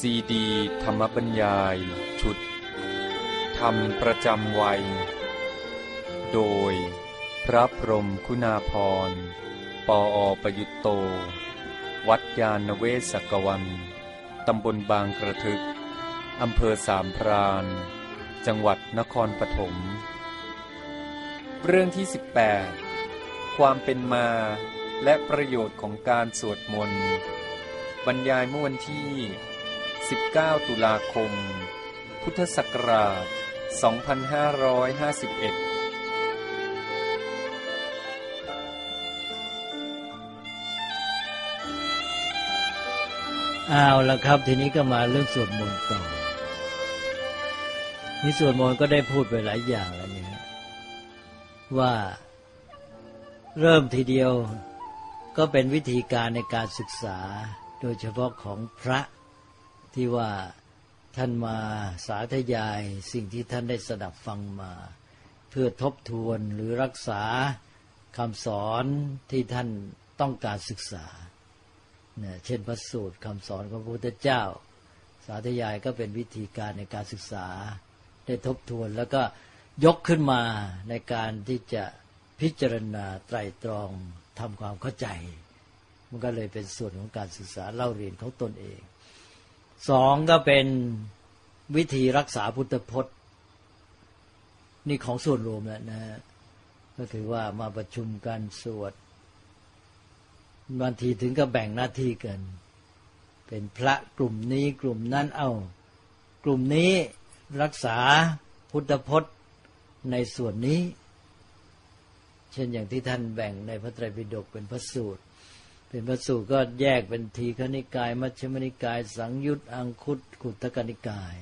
ซีดี ธรรมบรรยาย ชุด ธรรมประจำวัย โดย พระพรหมคุณาพร ปออประยุตโต วัดยาณเวศกวัน ตำบลบางกระทึก อำเภอสามพราน จังหวัดนครปฐม เรื่องที่ 18 ความเป็นมาและประโยชน์ของการสวดมนต์บรรยายเมื่อวันที่ 19 ตุลาคม พุทธศักราช 2551เอาละครับทีนี้ก็มาเรื่องสวดมนต์ต่อนี่สวดมนต์ก็ได้พูดไปหลายอย่างแล้วเนี่ยว่าเริ่มทีเดียวก็เป็นวิธีการในการศึกษา โดยเฉพาะของพระ ที่ว่าท่านมาสาธยายสิ่งที่ท่านได้สดับฟังมา เพื่อทบทวนหรือรักษาคำสอนที่ท่านต้องการศึกษาเนี่ยเช่นพระสูตรคำสอนของพระพุทธเจ้า สาธยายก็เป็นวิธีการในการศึกษา ได้ทบทวนแล้วก็ยกขึ้นมาในการที่จะพิจารณาไตรตรองทำความเข้าใจ มันก็เลยเป็นส่วนของการศึกษาเล่าเรียนของตนเอง สองก็เป็นวิธีรักษาพุทธพจน์ นี่ของส่วนรวมแล้วนะฮะก็คือว่ามาประชุมกันสวดบางทีถึงก็แบ่งหน้าที่กัน เป็นพระกลุ่มนี้กลุ่มนั้นเอ้ากลุ่มนี้รักษาพุทธพจน์ในส่วนนี้ เช่นอย่างที่ท่านแบ่งในพระไตรปิฎกเป็นพระสูตร เป็นพระสูตรก็แยกเป็นทีฆนิกาย มัชฌิมนิกาย สังยุตอังคุตขุตกนิกาย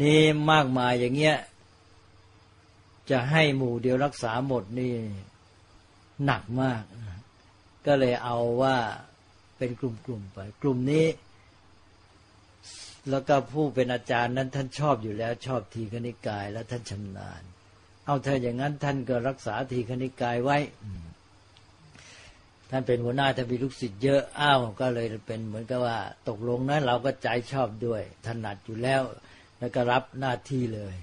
นี่มากมายอย่างเงี้ย จะให้หมู่เดียวรักษาหมดนี่หนักมาก ก็เลยเอาว่าเป็นกลุ่มๆไป กลุ่มนี้ แล้วก็ผู้เป็นอาจารย์นั้นท่านชอบอยู่แล้ว ชอบทีฆนิกาย และท่านชำนาญ เอาเธออย่างนั้นท่านก็รักษาทีฆนิกายไว้ ท่านเป็นหัวหน้าท่านมีลูกศิษย์เยอะอ้าวก็เลยเป็นเหมือนกับว่าตกลงนะเราก็ใจชอบด้วย ถนัดอยู่แล้ว แล้วก็รับหน้าที่เลย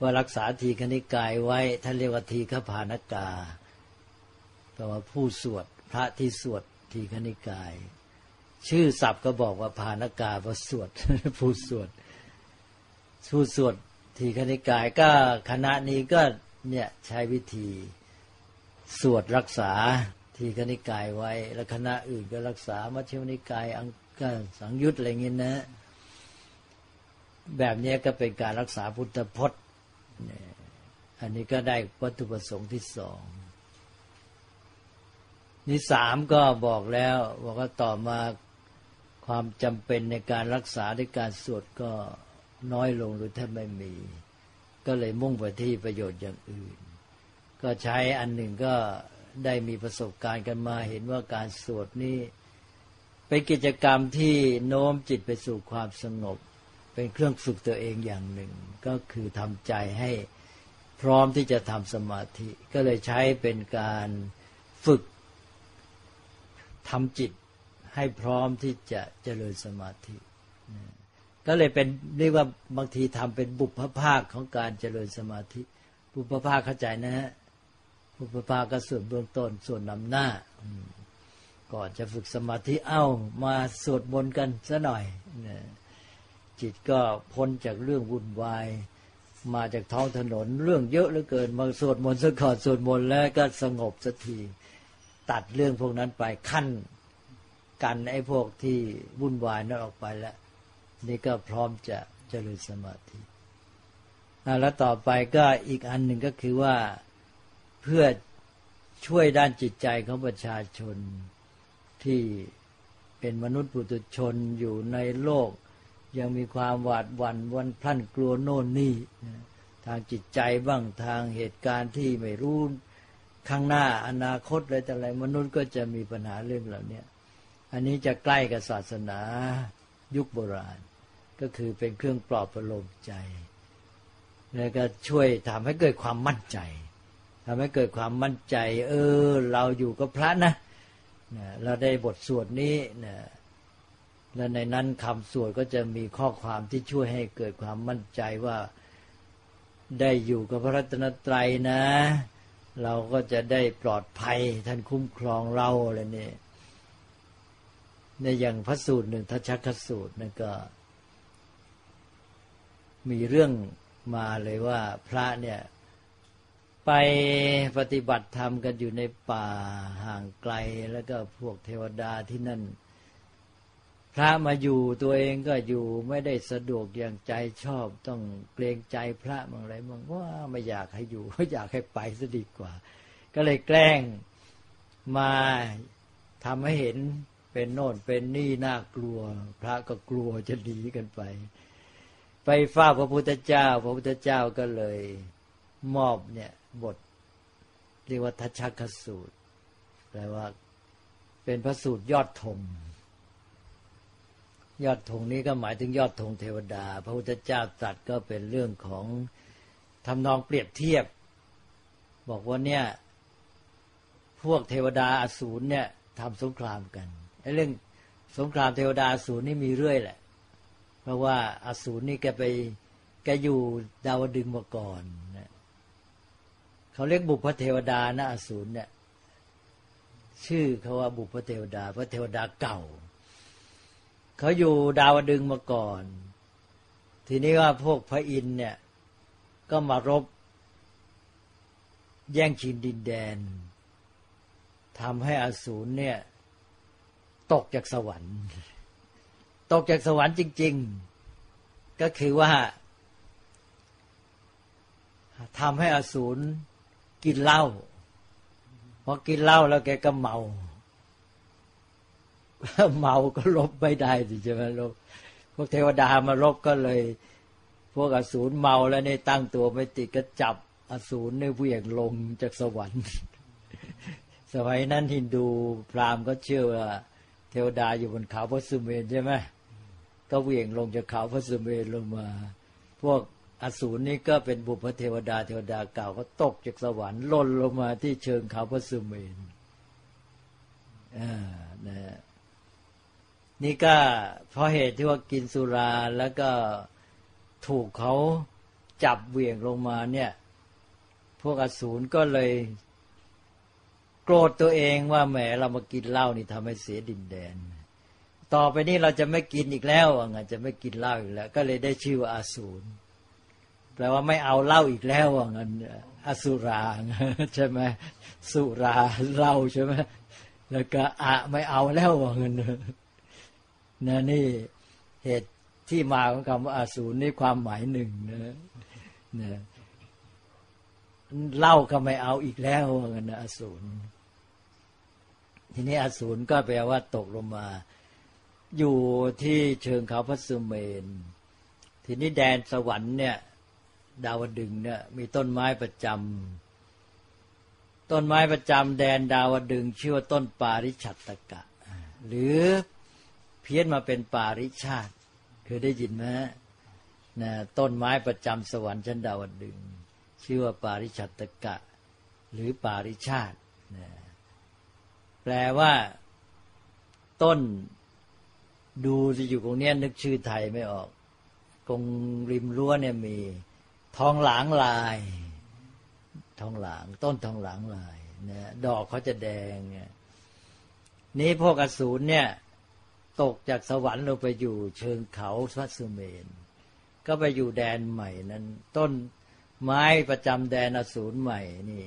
ว่ารักษาทีฆนิกายไว้ท่านเรียกว่าทีฆพานกาแปลว่าผู้สวดพระที่สวดทีฆนิกาย ชื่อศัพท์ก็บอกว่าพานกาว่าสวดผู้สวดผู้สวดทีฆนิกายก็คณะนี้ก็เนี่ยใช้วิธี สวดรักษา ทีฆนิกายไว้ แล้วคณะอื่นก็รักษามัชฌิมนิกายอังกสังยุตอะไรเงี้ยนะ แบบนี้ก็เป็นการรักษาพุทธพจน์อันนี้ก็ได้วัตถุประสงค์ที่สองนี่สามก็บอกแล้วบอกว่าต่อมาความจำเป็นในการรักษาในการสวดก็น้อยลงหรือแทบไม่มี ก็เลยมุ่งไปที่ประโยชน์อย่างอื่น ก็ใช้อันหนึ่งก็ ได้มีประสบการณ์กันมาเห็นว่าการสวดนี้เป็นกิจกรรมที่โน้มจิตไปสู่ความสงบ เป็นเครื่องฝึกตัวเองอย่างหนึ่ง ก็คือทำใจให้พร้อมที่จะทำสมาธิ ก็เลยใช้เป็นการฝึกทำจิตให้พร้อมที่จะเจริญสมาธิก็เลยเป็นเรียกว่าบางทีทำเป็นบุพภาคของการเจริญสมาธิ บุพภาคเข้าใจนะฮะ บุพภาก็ส่วนเบื้องต้นส่วนนำหน้า ก่อนจะฝึกสมาธิเอ้ามาสวดมนต์กันซะหน่อย จิตก็พ้นจากเรื่องวุ่นวาย มาจากท้องถนนเรื่องเยอะเหลือเกินมาสวดมนต์ซะก่อนสวดมนต์แล้วก็สงบสักที ตัดเรื่องพวกนั้นไปขั้นกันไอ้พวกที่วุ่นวายนั้นออกไปแล้ว นี่ก็พร้อมจะเจริญสมาธิแล้วต่อไปก็อีกอันหนึ่งก็คือว่า เพื่อช่วยด้านจิตใจของประชาชนที่เป็นมนุษย์ปุถุชนอยู่ในโลก ยังมีความหวาดหวั่นวันพลันกลัวโน่นนี่ทางจิตใจบ้างทางเหตุการณ์ที่ไม่รู้ข้างหน้าอนาคตอะไรแต่อะไรมนุษย์ก็จะมีปัญหาเรื่องเหล่านี้อันนี้จะใกล้กับศาสนายุคโบราณ ก็คือเป็นเครื่องปลอบประโลมใจ แล้วก็ช่วยทำให้เกิดความมั่นใจ ทำให้เกิดความมั่นใจ เออ เราอยู่กับพระนะเราได้บทสวดนี้นะและในนั้นคำสวดก็จะมีข้อความที่ช่วยให้เกิดความมั่นใจว่าได้อยู่กับพระรัตนตรัยนะ เราก็จะได้ปลอดภัยท่านคุ้มครองเราอะไรนี่ในอย่างพระสูตรหนึ่งทัชคสูตรนั่นก็ มีเรื่องมาเลยว่าพระเนี่ย ไปปฏิบัติธรรมกันอยู่ในป่าห่างไกลแล้วก็พวกเทวดาที่นั่น พระมาอยู่ตัวเองก็อยู่ไม่ได้สะดวกอย่างใจชอบต้องเกรงใจพระบางอะไรบางว่าไม่อยากให้อยู่อยากให้ไปซะดีกว่า ก็เลยแกล้งมาทำให้เห็นเป็นโน่นเป็นนี่น่ากลัว พระก็กลัวจะหนีกันไป ไปเฝ้าพระพุทธเจ้า พระพุทธเจ้าก็เลย มอบเนี่ย บท เรียกว่าทัชคสูตร แปลว่า เป็นพระสูตรยอดธงยอดธงนี้ก็หมายถึงยอดธงเทวดา พระพุทธเจ้าตรัสก็เป็นเรื่องของทำนองเปรียบเทียบ บอกว่าเนี่ย พวกเทวดาอสูรเนี่ยทำสงครามกันไอ้เรื่องสงครามเทวดาอสูรนี่มีเรื่อยแหละ เพราะว่าอสูรนี่แกไปแกอยู่ดาวดึงมาก่อน เขาเรียกบุพเทวดานะอสูรเนี่ย ชื่อเขาว่าบุพเทวดา พระเทวดาเก่า เขาอยู่ดาวดึงมาก่อน ทีนี้ว่าพวกพระอินเนี่ย ก็มารบ แย่งชิงดินแดนทำให้อสูรเนี่ย ตกจากสวรรค์ ตกจากสวรรค์จริง ๆ ก็คือว่าทำให้อสูร กินเหล้าพอกินเหล้าแล้วแกก็เมาเมาก็ลบไม่ได้สิใช่ไหมลบพวกเทวดามารบก็เลย พวกอสูรเมาแล้วในตั้งตัวไม่ติดก็จับอสูรในเวี่ยงลงจากสวรรค์ สมัยนั้นฮินดูพราหมณ์ก็เชื่อว่าเทวดาอยู่บนเขาพระสุเมนใช่ไหมก็เวี่ยงลงจากเขาพระสุเมนลงมา พวก อสูรนี่ก็เป็นบุพเทวดาเทวดาเก่าก็ตกจากสวรรค์ล่นลงมาที่เชิงเขาพระสุเมนอ่านะนี่ก็เพราะเหตุที่ว่ากินสุราแล้วก็ถูกเขาจับเหวี่ยงลงมาเนี่ย พวกอสูรก็เลยโกรธตัวเองว่าแหมเรามากินเหล้านี่ทำให้เสียดินแดน ต่อไปนี้เราจะไม่กินอีกแล้วอะจะไม่กินเหล้าอีกแล้ว ก็เลยได้ชื่อว่าอาสูร แปลว่าไม่เอาเหล้าอีกแล้วว่างั้นอสุราใช่ไหมสุราเหล้าใช่ไหมแล้วก็อะไม่เอาแล้วว่างั้นนะนี่เหตุที่มาของคำว่าอสูรนี่ความหมายหนึ่งนะนะเหล้าก็ไม่เอาอีกแล้วว่างั้นนะอสูรทีนี้อสูรก็แปลว่าตกลงมา อยู่ที่เชิงเขาพัสุเมน ทีนี้แดนสวรรค์เนี่ย ดาวดึงเนี่ยมีต้นไม้ประจำต้นไม้ประจำแดนดาวดึงชื่อว่าต้นปาริชัตตกะ หรือเพี้ยนมาเป็นปาริชาติเคยได้ยินไหมนะต้นไม้ประจำสวรรค์ชั้นดาวดึงชื่อว่าปาริชัตตกะ หรือปาริชาตินะแปลว่าต้นดูจะอยู่ตรงนี้นึกชื่อไทยไม่ออกตรงริมรั้วเนี่ยมี ทองหลางลาย ทองหลางต้นทองหลางลายนะดอกเขาจะแดงเนี่ยนี้พวกอสูรเนี่ย ตกจากสวรรค์ลงไปอยู่เชิงเขาพัสุเมน ก็ไปอยู่แดนใหม่นั้น ต้นไม้ประจำแดนอสูรใหม่นี่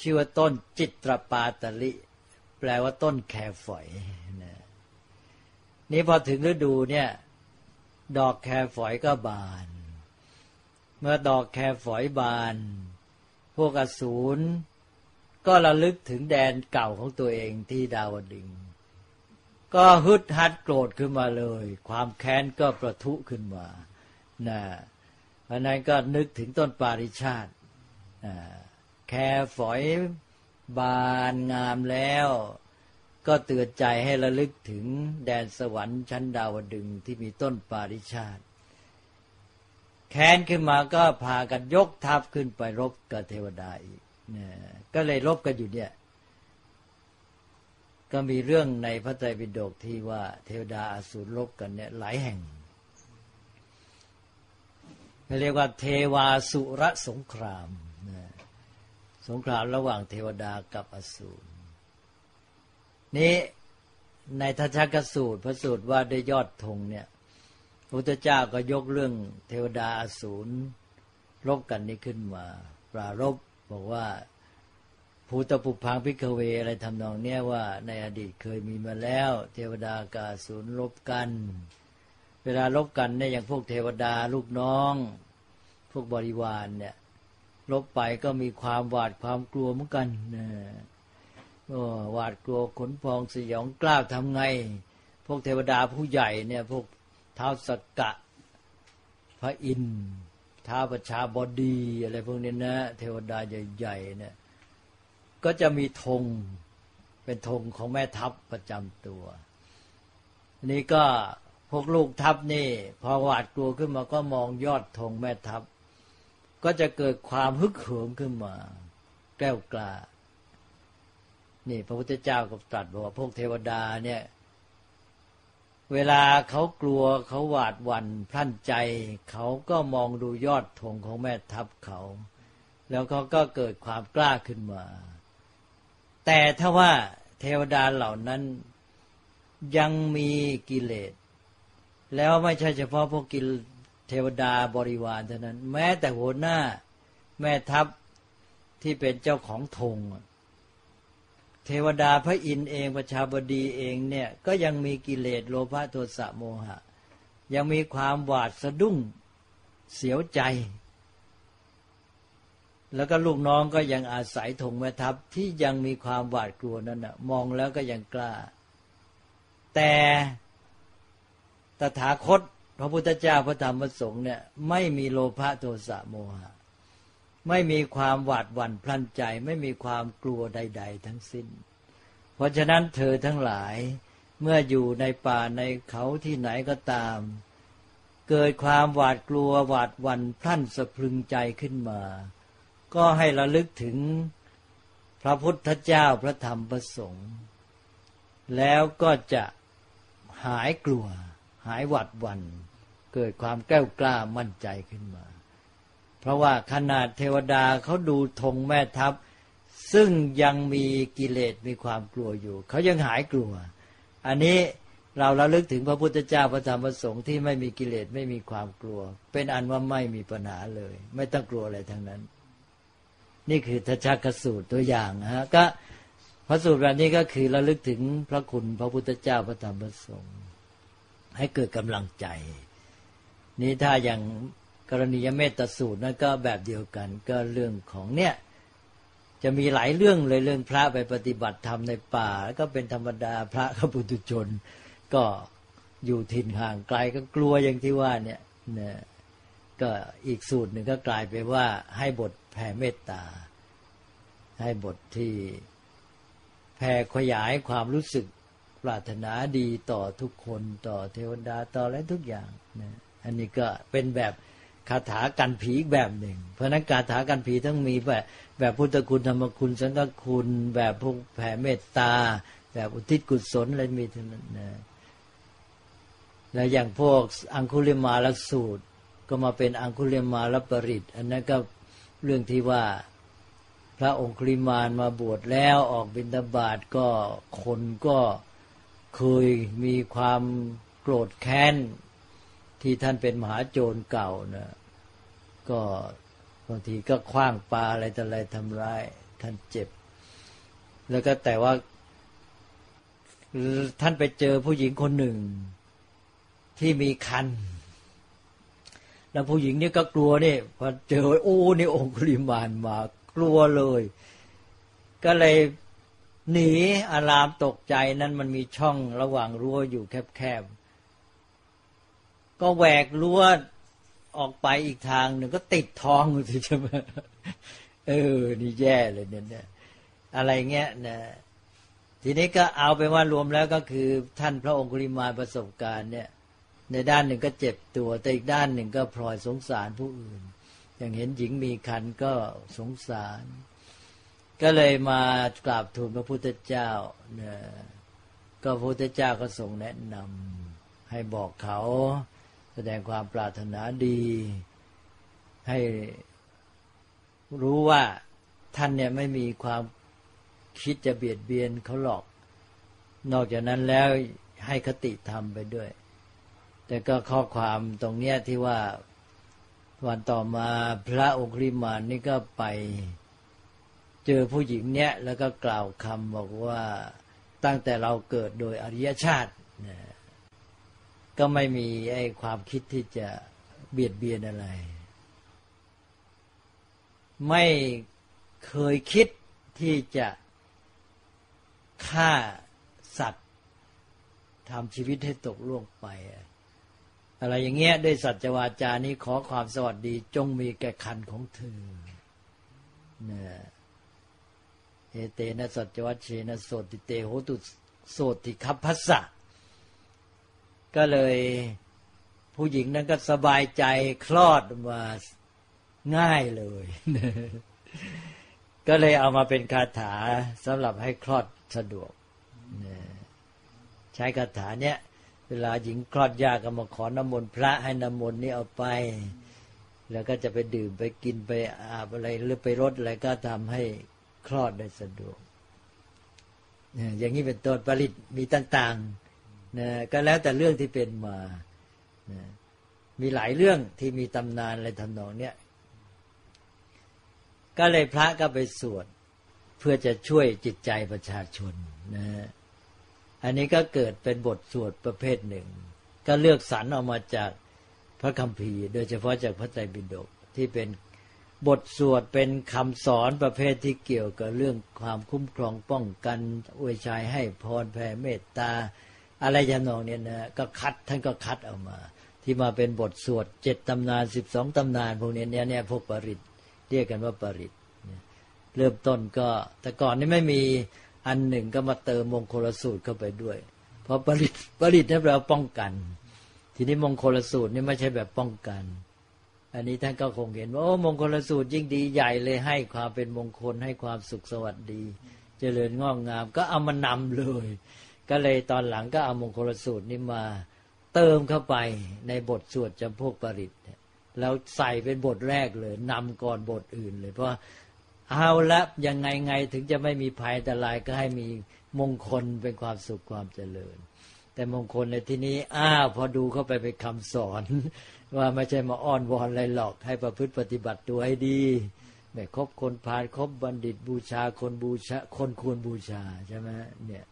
ชื่อว่าต้นจิตรปาตลิ แปลว่าต้นแคฝอยนะนี่พอถึงฤดูเนี่ย ดอกแคฝอยก็บาน เมื่อดอกแคฝอยบาน พวกอสูรก็ระลึกถึงแดนเก่าของตัวเองที่ดาวดึง ก็ฮึดฮัดโกรธขึ้นมาเลย ความแค้นก็ประทุขึ้นมานะเพราะนั้นก็นึกถึงต้นปาริชาติแคฝอยบานงามแล้ว ก็เตือนใจให้ระลึกถึงแดนสวรรค์ชั้นดาวดึงที่มีต้นปาริชาติ แค้นขึ้นมาก็พากันยกทัพขึ้นไปรบกับเทวดาอีกนะก็เลยรบกันอยู่เนี่ย ก็มีเรื่องในพระไตรปิฎกที่ว่าเทวดาอสูรลบกันเนี่ยหลายแห่งเรียกว่าเทวาสุรสงครามนะสงครามระหว่างเทวดากับอสูรนี้ในทัชชกสูตรพระสูตรว่าด้วยยอดธงเนี่ย พระพุทธเจ้าก็ยกเรื่องเทวดาอสูรรบกันนี้ขึ้นมา ปรารบบอกว่าภูตปุพังพิกเวอะไรทำนองเนี้ยว่าในอดีตเคยมีมาแล้ว เทวดากับอสูรรบกัน เวลารบกันเนี่ยอย่างพวกเทวดาลูกน้อง พวกบริวารเนี่ยลบไปก็มีความหวาดความกลัวเหมือนกันนะหวาดกลัวขนพองสยองกล้าวทำไง พวกเทวดาผู้ใหญ่เนี่ยพวก ท้าสกกะ พระอินทร์ท้าประชาบดี อะไรพวกนี้นะ เทวดาใหญ่ๆเนี่ยก็จะมีธงเป็นธงของแม่ทัพประจำตัว นี่ก็พวกลูกทัพนี่ พอหวาดกลัวขึ้นมาก็มองยอดธงแม่ทัพ ก็จะเกิดความฮึกเหิมขึ้นมา แก้วกล้านี่ พระพุทธเจ้าก็ตรัสบอกว่าพวกเทวดาเนี่ย เวลาเขากลัวเขาหวาดหวั่นพลั่นใจ เขาก็มองดูยอดธงของแม่ทัพเขา แล้วเขาก็เกิดความกล้าขึ้นมา แต่ถ้าว่าเทวดาเหล่านั้นยังมีกิเลส แล้วไม่ใช่เฉพาะพวกกิลเทวดาบริวารเท่านั้น แม้แต่หัวหน้าแม่ทัพที่เป็นเจ้าของธง เทวดาพระอินทร์เองประชาบดีเองเนี่ยก็ยังมีกิเลสโลภะโทสะโมหะ ยังมีความหวาดสะดุ้งเสียวใจ แล้วก็ลูกน้องก็ยังอาศัยธงแม่ทัพที่ยังมีความหวาดกลัวนั่นนะมองแล้วก็ยังกล้า แต่ตถาคต พระพุทธเจ้าพระธรรมพระสงฆ์เนี่ยไม่มีโลภะโทสะโมหะ ไม่มีความหวาดหวั่นพลันใจ ไม่มีความกลัวใด ๆ ทั้งสิ้น เพราะฉะนั้นเธอทั้งหลายเมื่ออยู่ในป่าในเขาที่ไหนก็ตาม เกิดความหวาดกลัวหวาดหวั่นพลันสะพรึงใจขึ้นมา ก็ให้ระลึกถึงพระพุทธเจ้าพระธรรมพระสงฆ์แล้วก็จะหายกลัว หายหวัดหวั่นเกิดความแก้วกล้ามั่นใจขึ้นมา เพราะว่าขนาดเทวดาเขาดูธงแม่ทัพ ซึ่งยังมีกิเลสมีความกลัวอยู่ เขายังหายกลัว อันนี้เราระลึกถึงพระพุทธเจ้าพระธรรมพระสงฆ์ที่ไม่มีกิเลสไม่มีความกลัว เป็นอันว่าไม่มีปัญหาเลย ไม่ต้องกลัวอะไรทั้งนั้น นี่คือทัชกสูตรตัวอย่างฮะก็พระสูตรแบบนี้ก็คือระลึกถึงพระคุณพระพุทธเจ้าพระธรรมพระสงฆ์ให้เกิดกำลังใจ นี่ถ้าอย่าง กรณียเมตสูตรนั้นก็แบบเดียวกัน ก็เรื่องของเนี่ยจะมีหลายเรื่องเลยเรื่องพระไปปฏิบัติธรรมในป่า แล้วก็เป็นธรรมดาพระขบุตุชน ก็อยู่ถิ่นห่างไกลก็กลัวอย่างที่ว่าเนี่ยนะก็อีกสูตรหนึ่งก็กลายไปว่าให้บทแผ่เมตตา ให้บทที่แผ่ขยายความรู้สึกปรารถนาดีต่อทุกคนต่อเทวดาต่อและทุกอย่างนะอันนี้ก็เป็นแบบ คาถากันผีอีกแบบหนึ่ง เพราะนั้นคาถากันผีทั้งมีแบบแบบพุทธคุณธรรมคุณสังฆคุณ แบบพวกแผ่เมตตา แบบอุทิศกุศลอะไรมีทั้งนั้นนะแล้วอย่างพวกอังคุลิมาลสูตร ก็มาเป็นอังคุลิมาลปริตอันนั้นก็เรื่องที่ว่าพระองคุลิมานมาบวชแล้วออกบิณฑบาตก็คนก็เคยมีความโกรธแค้น ที่ท่านเป็นมหาโจรเก่านะก็บางทีก็คว้างปลาอะไรต่ออะไรทำร้าย ท่านเจ็บ แล้วก็แต่ว่าท่านไปเจอผู้หญิงคนหนึ่งที่มีคัน แล้วผู้หญิงนี่ก็กลัวนี่พอเจอโอ้นี่องคุลิมานมา กลัวเลย ก็เลยหนีอารามตกใจนั้นมันมีช่องระหว่างรั้วอยู่แคบๆ ก็แหวกรั้วออกไปอีกทางหนึ่งก็ติดท้องสิใช่ไหมเออ นี่แย่เลยเนี่ยอะไรเงี้ยนะทีนี้ก็เอาไปว่ารวมแล้วก็คือท่านพระองคุริมาประสบการณ์เนี่ย ในด้านหนึ่งก็เจ็บตัว แต่อีกด้านหนึ่งก็พลอยสงสารผู้อื่น อย่างเห็นหญิงมีคันก็สงสาร ก็เลยมากราบทูลพระพุทธเจ้าเนี่ยก็พระพุทธเจ้าก็ทรงแนะนำให้บอกเขา แสดงความปรารถนาดี ให้รู้ว่าท่านเนี่ยไม่มีความคิดจะเบียดเบียนเขาหรอก นอกจากนั้นแล้วให้คติธรรมไปด้วย แต่ก็ข้อความตรงเนี้ยที่ว่าวันต่อมาพระองคุลิมานนี่ก็ไปเจอผู้หญิงเนี้ยแล้วก็กล่าวคำบอกว่าตั้งแต่เราเกิดโดยอริยชาตินะ ก็ไม่มีไอ้ความคิดที่จะเบียดเบียนอะไร ไม่เคยคิดที่จะฆ่าสัตว์ทำชีวิตให้ตกล่วงไป อะไรอย่างเงี้ยด้วยสัจวาจานี้ขอความสวัสดีจงมีแก่คันของเธอเนี่ยเอเตนะสัจวัชเชนะโสติเตโหตุโสติคัพพัสสะ ก็เลยผู้หญิงนั้นก็สบายใจคลอดมาง่ายเลย ก็เลยเอามาเป็นคาถาสำหรับให้คลอดสะดวก ใช้คาถาเนี้ยเวลาหญิงคลอดยากก็มาขอน้ำมนต์พระให้น้ำมนต์นี้เอาไป แล้วก็จะไปดื่มไปกินไปอาบอะไรหรือไปรดอะไรก็ทำให้คลอดได้สะดวก อย่างนี้เป็นต้นผลิตมีต่าง ๆ นะก็แล้วแต่เรื่องที่เป็นมานะมีหลายเรื่องที่มีตำนานอะไรทำนองเนี้ยก็เลยพระก็ไปสวดเพื่อจะช่วยจิตใจประชาชนนะอันนี้ก็เกิดเป็นบทสวดประเภทหนึ่ง ก็เลือกสรรออกมาจากพระคัมภีร์ โดยเฉพาะจากพระไตรปิฎกที่เป็นบทสวดเป็นคำสอนประเภทที่เกี่ยวกับเรื่องความคุ้มครองป้องกันอวยชัยให้พรแผ่เมตตา อะไรยานองเนี่ยนะก็คัดท่านก็คัดออกมา ที่มาเป็นบทสวดเจ็ดตำนานสิบสองตำนานพวกนี้เนี่ยเนี่ยพวกปริตเรียกกันว่าปริตเริ่มต้นก็แต่ก่อนนี่ไม่มีอันหนึ่งก็มาเติมมงคลสูตรเข้าไปด้วย เพราะปริตปริตนี่แปลว่าป้องกัน ทีนี้มงคลสูตรนี่ไม่ใช่แบบป้องกัน อันนี้ท่านก็คงเห็นว่าโอ้มงคลสูตรยิ่งดีใหญ่เลยให้ความเป็นมงคลให้ความสุขสวัสดี เจริญงอกงาม ก็เอามานำเลย ก็เลยตอนหลังก็เอามงคลสูตรนี้มาเติมเข้าไปในบทสวดจำพวกปริตแล้วใส่เป็นบทแรกเลยนำก่อนบทอื่นเลยเพราะเอาละยังไงไงถึงจะไม่มีภัยอันตรายก็ให้มีมงคลเป็นความสุขความเจริญ แต่มงคลในที่นี้อ้าวพอดูเข้าไปเป็นคำสอน ว่าไม่ใช่มาอ้อนวอนอะไรหรอกให้ประพฤติปฏิบัติตัวให้ดีไม่คบคนพาลคบบัณฑิตบูชาคนบูชาคนควรบูชาใช่ไหมเนี่ย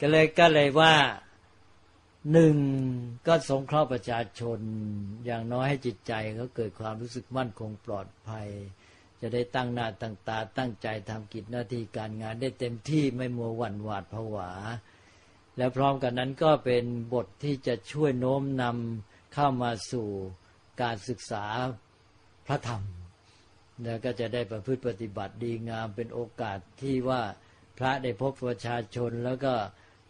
ก็เลยก็เลยว่าหนึ่งก็สงเคราะห์ประชาชน อย่างน้อยให้จิตใจเขาเกิดความรู้สึกมั่นคงปลอดภัย จะได้ตั้งหน้าตั้งตา ตั้งใจทำกิจหน้าที่การงานได้เต็มที่ไม่มัวหวั่นหวาดผวา และพร้อมกันนั้นก็เป็นบทที่จะช่วยโน้มนำเข้ามาสู่การศึกษาพระธรรม แล้วก็จะได้ประพฤติปฏิบัติดีงามเป็นโอกาสที่ว่าพระได้พบประชาชนแล้วก็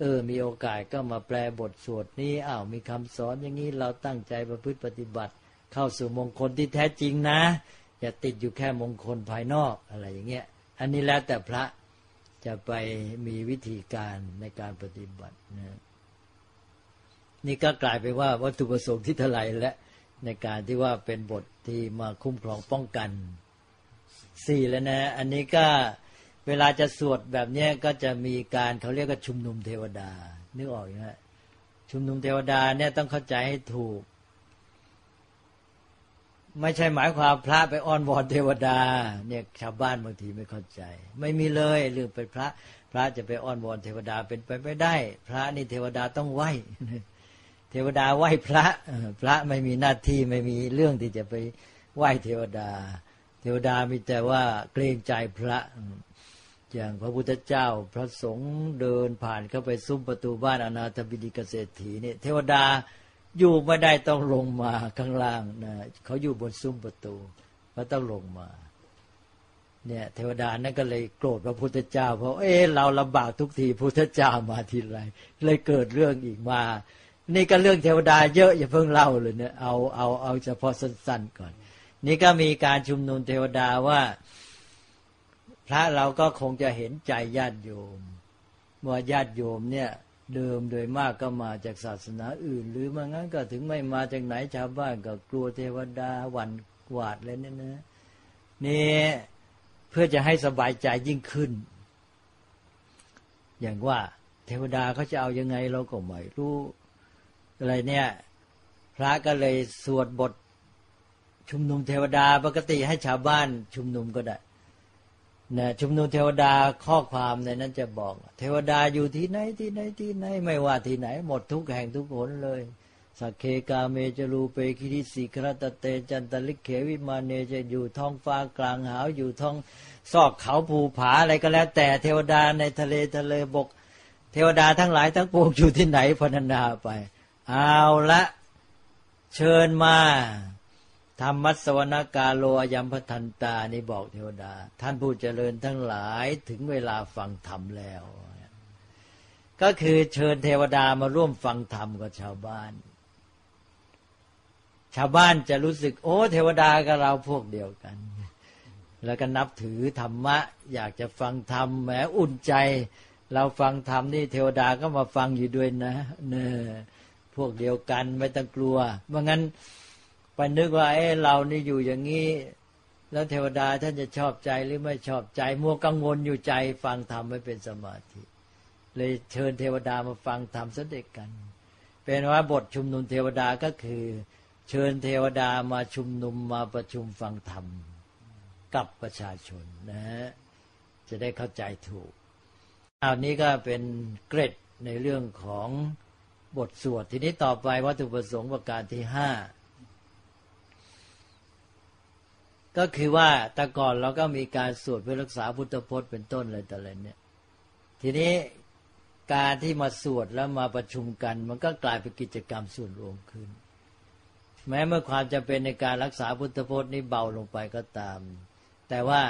เออ มีโอกาสก็มาแปลบทสวดนี้อ้าวมีคำสอนอย่างนี้เราตั้งใจประพฤติปฏิบัติ เข้าสู่มงคลที่แท้จริงนะ อย่าติดอยู่แค่มงคลภายนอกอะไรอย่างเงี้ยอันนี้แล้วแต่พระจะไปมีวิธีการในการปฏิบัตินะนี่ก็กลายไปว่าวัตถุประสงค์ที่เท่าไรและในการที่ว่าเป็นบทที่มาคุ้มครองป้องกันสี่แล้วนะ อันนี้ก็ เวลาจะสวดแบบนี้ก็จะมีการเขาเรียกว่าชุมนุมเทวดา นึกออกไหมชุมนุมเทวดาเนี่ยต้องเข้าใจให้ถูก ไม่ใช่หมายความพระไปอ้อนวอนเทวดา เนี่ยชาวบ้านบางทีไม่เข้าใจ ไม่มีเลยเรื่อเป็นพระ พระจะไปอ้อนวอนเทวดาเป็นไปไม่ได้ พระนี่เทวดาต้องไหวเทวดาไหวพระพระไม่มีหน้าที่ไม่มีเรื่องที่จะไปไหวเทวดา เทวดามีแต่ว่าเกรงใจพระ อย่างพระพุทธเจ้าพระสงฆ์เดินผ่านเข้าไปซุ้มประตูบ้านอนาถบิดิกเศรษฐีเนี่ยเทวดาอยู่ไม่ได้ต้องลงมาข้างล่างนะเขาอยู่บนซุ้มประตูเขาต้องลงมาเนี่ยเทวดานั่นก็เลยโกรธพระพุทธเจ้า เพราะเออเราลำบากทุกทีพุทธเจ้ามาทีไรเลยเกิดเรื่องอีกมา นี่ก็เรื่องเทวดาเยอะอย่าเพิ่งเล่าเลยเนี่ยเอาเอาเอาเฉพาะสั้นๆก่อน นี่ก็มีการชุมนุมเทวดาว่า พระเราก็คงจะเห็นใจญาติโยม ว่าญาติโยมเนี่ยเดิมโดยมากก็มาจากศาสนาอื่น หรือมางั้นก็ถึงไม่มาจากไหนชาวบ้านก็กลัวเทวดาหวันหวาดเลยเนี่ยนะนี่เพื่อจะให้สบายใจยิ่งขึ้น อย่างว่าเทวดาเขาจะเอายังไงเราก็ไม่รู้อะไรเนี่ย พระก็เลยสวดบทชุมนุมเทวดาปกติให้ชาวบ้านชุมนุมก็ได้ นะชุมนุมเทวดาข้อความในนั้นจะบอก เทวดาอยู่ที่ไหนที่ไหนที่ไหน ไม่ว่าที่ไหน หมดทุกแห่งทุกหนเลยสักเคกาเมจรูเปคิริสิครตเตจันตลิกเขวิมาเนจะอยู่ท้องฟ้ากลางหาวอยู่ท้องซอกเขาภูผาอะไรก็แล้ว แต่เทวดาในทะเลทะเลบก เทวดาทั้งหลายทั้งปวงอยู่ที่ไหนพรรณนาไป เอาละเชิญมา ธรรมัสวรกาโลอยัมพทันตานี่บอกเทวดา ท่านผู้เจริญทั้งหลายถึงเวลาฟังธรรมแล้ว ก็คือเชิญเทวดามาร่วมฟังธรรมกับชาวบ้าน ชาวบ้านจะรู้สึก โอ้ เทวดากับเราพวกเดียวกัน แล้วก็นับถือธรรมะ อยากจะฟังธรรมแหมอุ่นใจ เราฟังธรรมนี่เทวดาก็มาฟังอยู่ด้วยนะเนอพวกเดียวกันไม่ต้องกลัวเมื่องั้น ไปนึกว่าเอ้เรานี่อยู่อย่างนี้ แล้วเทวดาท่านจะชอบใจหรือไม่ชอบใจ มัวกังวลอยู่ใจฟังธรรมไม่เป็นสมาธิ เลยเชิญเทวดามาฟังธรรมเสด็จกัน เป็นว่าบทชุมนุมเทวดาก็คือ เชิญเทวดามาชุมนุมมาประชุมฟังธรรมกับประชาชนนะฮะจะได้เข้าใจถูกอันนี้ก็เป็นเกร็ดในเรื่องของบทสวดทีนี้ต่อไปวัตถุประสงค์ประการที่ห้า ก็คือว่าแต่ก่อนเราก็มีการสวดเพื่อรักษาพุทธพจน์เป็นต้นเลยแต่ละเนี่ย ทีนี้การที่มาสวดแล้วมาประชุมกัน มันก็กลายเป็นกิจกรรมส่วนรวมขึ้น แม้เมื่อความจำเป็นในการรักษาพุทธพจน์นี้เบาลงไปก็ตาม แต่ว่า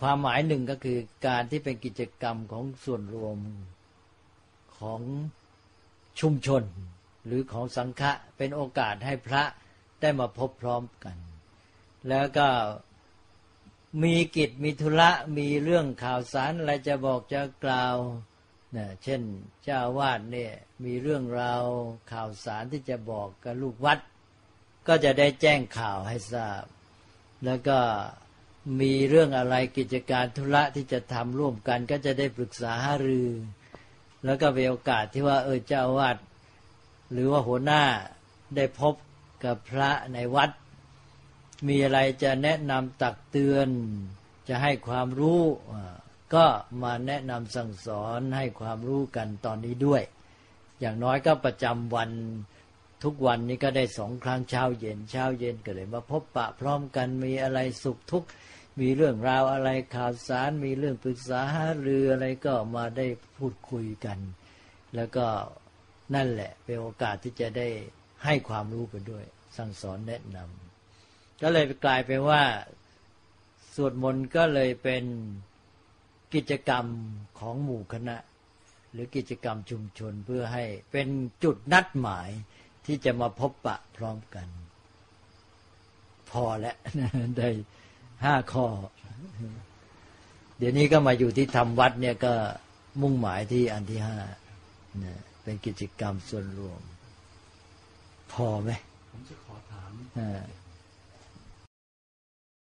ความหมายหนึ่งก็คือการที่เป็นกิจกรรมของส่วนรวมของชุมชน หรือของสังฆะเป็นโอกาสให้พระได้มาพบพร้อมกัน แล้วก็มีกิจมีธุระมีเรื่องข่าวสารอะไรจะบอกจะกล่าวนะเช่นเจ้าวาดเนี่ยมีเรื่องราวข่าวสารที่จะบอกกับลูกวัด ก็จะได้แจ้งข่าวให้ทราบ แล้วก็มีเรื่องอะไรกิจการธุระที่จะทำร่วมกัน ก็จะได้ปรึกษาหารือ แล้วก็เป็นโอกาสที่ว่าเออเจ้าอาวาดหรือว่าหัวหน้าได้พบกับพระในวัด มีอะไรจะแนะนำตักเตือน จะให้ความรู้ ก็มาแนะนำสั่งสอนให้ความรู้กันตอนนี้ด้วย อย่างน้อยก็ประจำวันทุกวันนี้ก็ได้สองครั้งเช้าเย็นเช้าเย็นก็เลยมาพบปะพร้อมกันมีอะไรสุขทุกข์มีเรื่องราวอะไรข่าวสาร มีเรื่องปรึกษาหารืออะไรก็มาได้พูดคุยกัน แล้วก็นั่นแหละเป็นโอกาสที่จะได้ให้ความรู้ไปด้วย สั่งสอนแนะนำ ก็เลยกลายเป็นว่าสวดมนต์ก็เลยเป็นกิจกรรมของหมู่คณะ หรือกิจกรรมชุมชนเพื่อให้เป็นจุดนัดหมายที่จะมาพบปะพร้อมกัน พอแล้วได้ห้าข้อ เดี๋ยวนี้ก็มาอยู่ที่ทำวัดเนี่ยก็มุ่งหมายที่อันที่ห้านะเป็นกิจกรรมส่วนรวม พอไหมผมจะขอถามอ่า